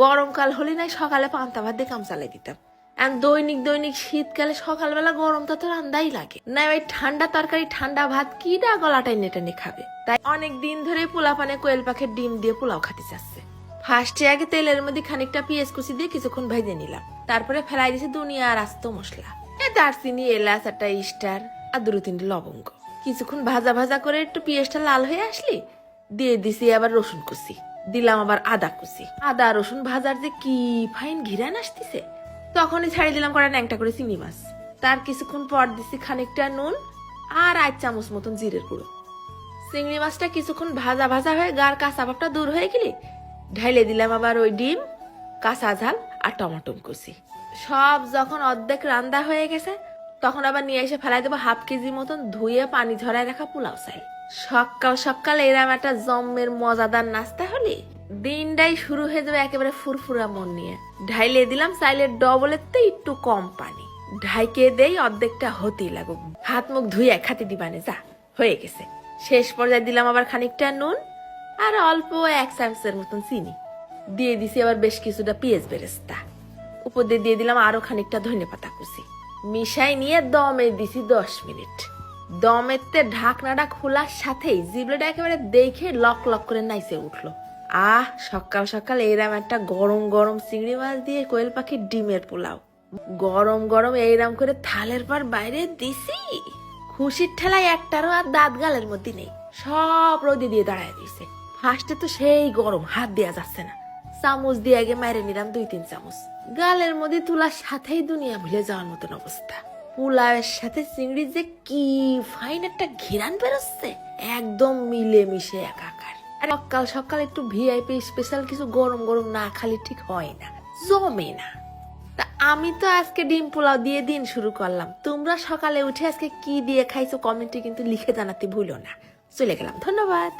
গরমকাল হলে নাই সকালে পান্তা ভাত দিয়ে কাম চালাই দিতাম। এখন দৈনিক দৈনিক শীতকালে সকালবেলা গরমটা তো রান্দাই লাগে। না ওই ঠান্ডা তরকারি, ঠান্ডা ভাত কি না গলাটাই নেটে নে খাবে। তাই অনেক দিন ধরে পোলা পানে কোয়েল পাখের ডিম দিয়ে পোলাও খাতে চাচ্ছে। ফার্স্টে আগে তেলের মধ্যে খানিকটা পেঁয়াজ কুচি দিয়ে কিছুক্ষণ ভেজে নিলাম। তারপরে ফেলাই দিয়েছি দুনিয়া আর আস্ত মশলা। এ দারচিনি, এলাচ একটা স্টার আর দুটো তিনটে লবঙ্গ। কিছুক্ষণ ভাজা ভাজা করে একটু পেঁয়াজটা লাল হয়ে আসলি দিয়ে দিছি আবার রসুন কুচি। দিলাম আবার আদা কুচি। আদা রসুন ভাজার যে কি ফাইন ঘিরান আসতেছে, তখনই ছাড়ি দিলাম কড়া ন্যাংটা করে চিংড়ি মাছ। তার কিছুক্ষণ পর দিছি খানিকটা নুন আর এক চামচ মতন জিরের গুঁড়ো। চিংড়ি মাছটা কিছুক্ষণ ভাজা ভাজা হয়ে গার কাঁচা ভাবটা দূর হয়ে গেলে ঢাইলে দিলাম আবার ওই ডিম, কাঁচা ঝাল আর টমাটো কুচি। সব যখন অর্ধেক রান্দা হয়ে গেছে তখন আবার নিয়ে এসে ফেলাই দেবো হাফ কেজি মতন ধুয়ে পানি ঝরায় রাখা পোলাও চাই। সকাল সকাল এরম একটা জম্মের মজাদার নাস্তা হলে দিনটাই শুরু হয়ে যাবে একেবারে ফুরফুরা মন নিয়ে। ঢাইলে দিলাম, চাইলে ডবলের তো একটু কম পানি। ঢাইকে দেই, অর্ধেকটা হতেই লাগুক। হাত মুখ ধুয়ে খাতে দিবানে, যা, হয়ে গেছে। শেষ পর্যায়ে দিলাম আবার খানিকটা নুন আর অল্প এক চামচের মতন চিনি। দিয়ে দিছি আবার বেশ কিছুটা পেঁয়াজ বেরেস্তা। উপর দিয়ে দিয়ে দিলাম আরও খানিকটা ধনে পাতা কুচি। মিশাই নিয়ে দমে দিছি দশ মিনিট। দমেতে ঢাকনাটা খোলার সাথেই জিবলেটা একেবারে দেখে লক লক করে নাইসে উঠল। আহ, সকাল সকাল এরাম একটা গরম গরম চিংড়ি মাছ দিয়ে কোয়েল পাখির ডিমের পোলাও। গরম গরম এইরাম করে থালের পর বাইরে দিছি। খুশির ঠেলায় একটারও আর দাঁত গালের মধ্যে নেই। সব রোদে দিয়ে দাঁড়ায় দিছে ফার্স্টে তো সেই গরম, হাত দেওয়া যাচ্ছে না। চামচ দিয়ে আগে মাইরে নিলাম দুই তিন চামচ। গালের মধ্যে তুলার সাথেই দুনিয়া ভুলে যাওয়ার মতন অবস্থা। পোলাওয়ের সাথে চিংড়ি যে কি ফাইন একটা ঘিরান বেরোচ্ছে, একদম মিলে মিশে একাকার। আর সকাল সকাল একটু ভিআইপি স্পেশাল কিছু গরম গরম না খালি ঠিক হয় না, জমে না। তা আমি তো আজকে ডিম পোলাও দিয়ে দিন শুরু করলাম। তোমরা সকালে উঠে আজকে কি দিয়ে খাইছো কমেন্টে কিন্তু লিখে জানাতে ভুলো না। চলে গেলাম, ধন্যবাদ।